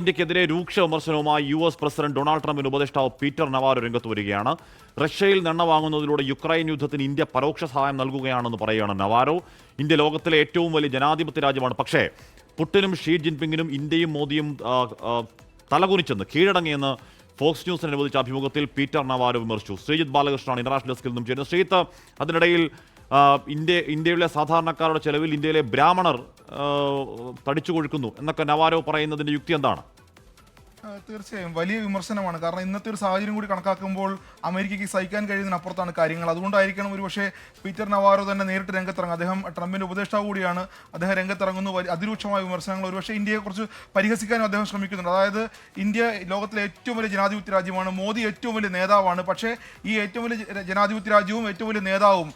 ഇന്ത്യക്കെതിരെ രൂക്ഷ വിമർശനവുമായി യു എസ് പ്രസിഡന്റ് ഡൊണാൾഡ് ട്രംപിന് ഉപദേഷ്ടാവ് പീറ്റർ നവാരോ രംഗത്ത് വരികയാണ്. റഷ്യയിൽ നെണ്ണ വാങ്ങുന്നതിലൂടെ യുക്രൈൻ യുദ്ധത്തിന് ഇന്ത്യ പരോക്ഷ സഹായം നൽകുകയാണെന്ന് പറയുകയാണ് നവാരോ. ഇന്ത്യ ലോകത്തിലെ ഏറ്റവും വലിയ ജനാധിപത്യ രാജ്യമാണ്. പക്ഷേ പുട്ടിനും ഷീ ജിൻപിങ്ങിനും ഇന്ത്യയും മോദിയും തലകുനിച്ചെന്ന് കീഴടങ്ങിയെന്ന് ഫോക്സ് ന്യൂസിന് അനുവദിച്ച അഭിമുഖത്തിൽ പീറ്റർ നവാരോ വിമർശിച്ചു. ശ്രീജിത് ബാലകൃഷ്ണനാണ് ഇന്റർനാഷണൽ ഡെസ്കിൽ നിന്നും ചേരുന്നത്. ശ്രീജിത്ത് അതിനിടയിൽ ഇന്ത്യ ഇന്ത്യയിലെ സാധാരണക്കാരുടെ ചെലവിൽ ഇന്ത്യയിലെ ബ്രാഹ്മണർ തടിച്ചു കൊഴുക്കുന്നു എന്നൊക്കെ നവാരോ പറയുന്നതിന്റെ യുക്തി എന്താണ്? തീർച്ചയായും വലിയ വിമർശനമാണ്. കാരണം ഇന്നത്തെ ഒരു സാഹചര്യം കൂടി കണക്കാക്കുമ്പോൾ അമേരിക്കയ്ക്ക് സഹിക്കാൻ കഴിയുന്നതിനപ്പുറത്താണ് കാര്യങ്ങൾ. അതുകൊണ്ടായിരിക്കണം ഒരുപക്ഷെ പീറ്റർ നവാരോ തന്നെ നേരിട്ട് രംഗത്തിറങ്ങും അദ്ദേഹം ട്രംപിന്റെ ഉപദേഷ്ടാവ് കൂടിയാണ്. അദ്ദേഹം രംഗത്തിറങ്ങുന്നു. അതിരൂക്ഷമായ വിമർശനങ്ങൾ ഒരുപക്ഷെ ഇന്ത്യയെക്കുറിച്ച് പരിഹസിക്കാനും അദ്ദേഹം ശ്രമിക്കുന്നുണ്ട്. അതായത് ഇന്ത്യ ലോകത്തിലെ ഏറ്റവും വലിയ ജനാധിപത്യ രാജ്യമാണ്. മോദി ഏറ്റവും വലിയ നേതാവാണ്. പക്ഷേ ഈ ഏറ്റവും വലിയ ജനാധിപത്യ രാജ്യവും ഏറ്റവും വലിയ നേതാവും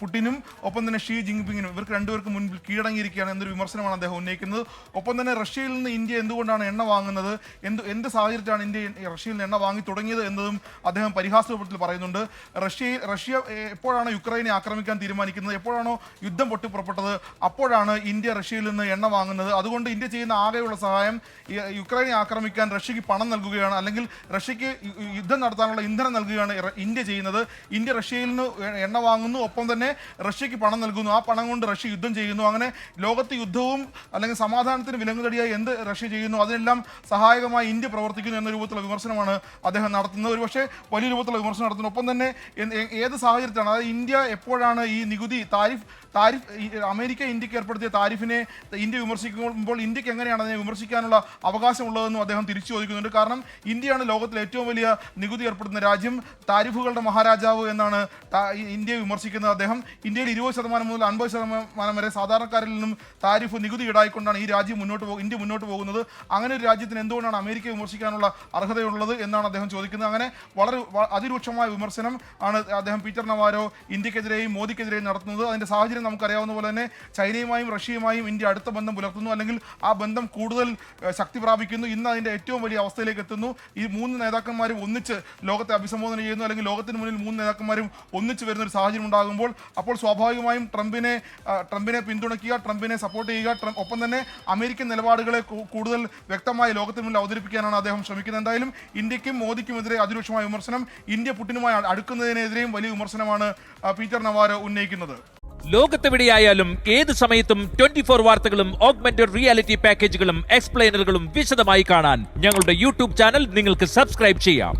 പുടിനും ഒപ്പം തന്നെ ഷീ ജിൻപിങ്ങിനും ഇവർക്ക് രണ്ടുപേർക്കും മുൻപിൽ കീഴടങ്ങിയിരിക്കുകയാണ് എന്നൊരു വിമർശനമാണ് അദ്ദേഹം ഉന്നയിക്കുന്നത്. ഒപ്പം തന്നെ റഷ്യയിൽ നിന്ന് ഇന്ത്യ എന്തുകൊണ്ടാണ് എണ്ണ വാങ്ങുന്നത്? എന്ത് എന്ത് സാഹചര്യത്തിലാണ് ഇന്ത്യ റഷ്യയിൽ നിന്ന് എണ്ണ വാങ്ങി തുടങ്ങിയത് എന്നതും അദ്ദേഹം പരിഹാസ രൂപത്തിൽ പറയുന്നുണ്ട്. റഷ്യയിൽ റഷ്യ എപ്പോഴാണ് യുക്രൈനെ ആക്രമിക്കാൻ തീരുമാനിക്കുന്നത്? എപ്പോഴാണോ യുദ്ധം പൊട്ടിപ്പുറപ്പെട്ടത്? അപ്പോഴാണ് ഇന്ത്യ റഷ്യയിൽ നിന്ന് എണ്ണ വാങ്ങുന്നത്? അതുകൊണ്ട് ഇന്ത്യ ചെയ്യുന്ന ആകെയുള്ള സഹായം യുക്രൈനെ ആക്രമിക്കാൻ റഷ്യക്ക് പണം നൽകുകയാണ്. അല്ലെങ്കിൽ റഷ്യക്ക് യുദ്ധം നടത്താനുള്ള ഇന്ധനം നൽകുകയാണ് ഇന്ത്യ ചെയ്യുന്നത്. ഇന്ത്യ റഷ്യയിൽ നിന്ന് എണ്ണ വാങ്ങുന്നു. ഒപ്പം തന്നെ റഷ്യക്ക് പണം നൽകുന്നു. ആ പണം കൊണ്ട് റഷ്യ യുദ്ധം ചെയ്യുന്നു. അങ്ങനെ ലോകത്ത് യുദ്ധവും അല്ലെങ്കിൽ സമാധാനത്തിന് വിലങ്ങുതടിയായി എന്ത് റഷ്യ ചെയ്യുന്നു? അതിനെല്ലാം സഹായകമായി ഇന്ത്യ പ്രവർത്തിക്കുന്നു എന്ന രൂപത്തിലുള്ള വിമർശനമാണ് അദ്ദേഹം നടത്തുന്നത്. ഒരുപക്ഷെ വലിയ രൂപത്തിലുള്ള വിമർശനം നടത്തുന്നു. ഒപ്പം തന്നെ ഏത് സാഹചര്യത്തിലാണ്? അതായത് ഇന്ത്യ എപ്പോഴാണ് ഈ നികുതി താരിഫ് താരിഫ് അമേരിക്ക ഇന്ത്യയ്ക്ക് ഏർപ്പെടുത്തിയ താരിഫിനെ ഇന്ത്യ വിമർശിക്കുമ്പോൾ ഇന്ത്യയ്ക്ക് എങ്ങനെയാണ് അതിനെ വിമർശിക്കാനുള്ള അവകാശമുള്ളതെന്നും അദ്ദേഹം തിരിച്ചു ചോദിക്കുന്നുണ്ട്. കാരണം ഇന്ത്യയാണ് ലോകത്തിലെ ഏറ്റവും വലിയ നികുതി ഏർപ്പെടുത്തുന്ന രാജ്യം. താരിഫുകളുടെ മഹാരാജാവ് എന്നാണ് ഇന്ത്യയെ വിമർശിക്കുന്നത് അദ്ദേഹം. ഇന്ത്യയിൽ ഇരുപത് ശതമാനം മുതൽ അൻപത് ശതമാനം വരെ സാധാരണക്കാരിൽ നിന്നും താരിഫ് നികുതി ഈടായിക്കൊണ്ടാണ് ഈ രാജ്യം മുന്നോട്ട് പോകും ഇന്ത്യ മുന്നോട്ട് പോകുന്നത്. അങ്ങനെ ഒരു രാജ്യത്തിന് എന്തുകൊണ്ടാണ് അമേരിക്ക വിമർശിക്കാനുള്ള അർഹതയുള്ളത് എന്നാണ് അദ്ദേഹം ചോദിക്കുന്നത്. അങ്ങനെ വളരെ അതിരൂക്ഷമായ വിമർശനം ആണ് അദ്ദേഹം പീറ്റർ നവാരോ ഇന്ത്യക്കെതിരെയും മോദിക്കെതിരെയും നടത്തുന്നത്. അതിന്റെ സാഹചര്യം നമുക്കറിയാവുന്ന പോലെ തന്നെ ചൈനയുമായും റഷ്യയുമായും ഇന്ത്യ അടുത്ത ബന്ധം പുലർത്തുന്നു. അല്ലെങ്കിൽ ആ ബന്ധം കൂടുതൽ ശക്തി പ്രാപിക്കുന്നു. ഇന്ന് അതിന്റെ ഏറ്റവും വലിയ അവസ്ഥയിലേക്ക് എത്തുന്നു. ഈ മൂന്ന് നേതാക്കന്മാരും ഒന്നിച്ച് ലോകത്തെ അഭിസംബോധന ചെയ്യുന്നു. അല്ലെങ്കിൽ ലോകത്തിന് മുന്നിൽ മൂന്ന് നേതാക്കന്മാരും ഒന്നിച്ച് വരുന്ന ഒരു സാഹചര്യം ഉണ്ടാകുമ്പോൾ അപ്പോൾ സ്വാഭാവികമായും ട്രംപിനെ ട്രംപിനെ പിന്തുണയ്ക്കുക ട്രംപിനെ സപ്പോർട്ട് ചെയ്യുക ഒപ്പം തന്നെ അമേരിക്കൻ നിലപാടുകളെ കൂടുതൽ വ്യക്തമായി ലോകത്തിന് മുന്നിൽ അവതരിപ്പിക്കാനാണ് അദ്ദേഹം ശ്രമിക്കുന്നത്. എന്തായാലും ഇന്ത്യക്കും മോദിക്കുമെതിരെ അതിരൂക്ഷമായ വിമർശനം ഇന്ത്യ പുട്ടിനുമായി അടുക്കുന്നതിനെതിരെയും വലിയ വിമർശനമാണ് പീറ്റർ നവാരോ ഉന്നയിക്കുന്നത്. ലോകത്തെവിടെയായാലും ഏത് സമയത്തും ട്വന്റി ഫോർ വാർത്തകളും ഓഗ്മെന്റഡ് റിയാലിറ്റി പാക്കേജുകളും എക്സ്പ്ലെയിനറുകളും വിശദമായി കാണാൻ ഞങ്ങളുടെ യൂട്യൂബ് ചാനൽ നിങ്ങൾക്ക് സബ്സ്ക്രൈബ് ചെയ്യാം.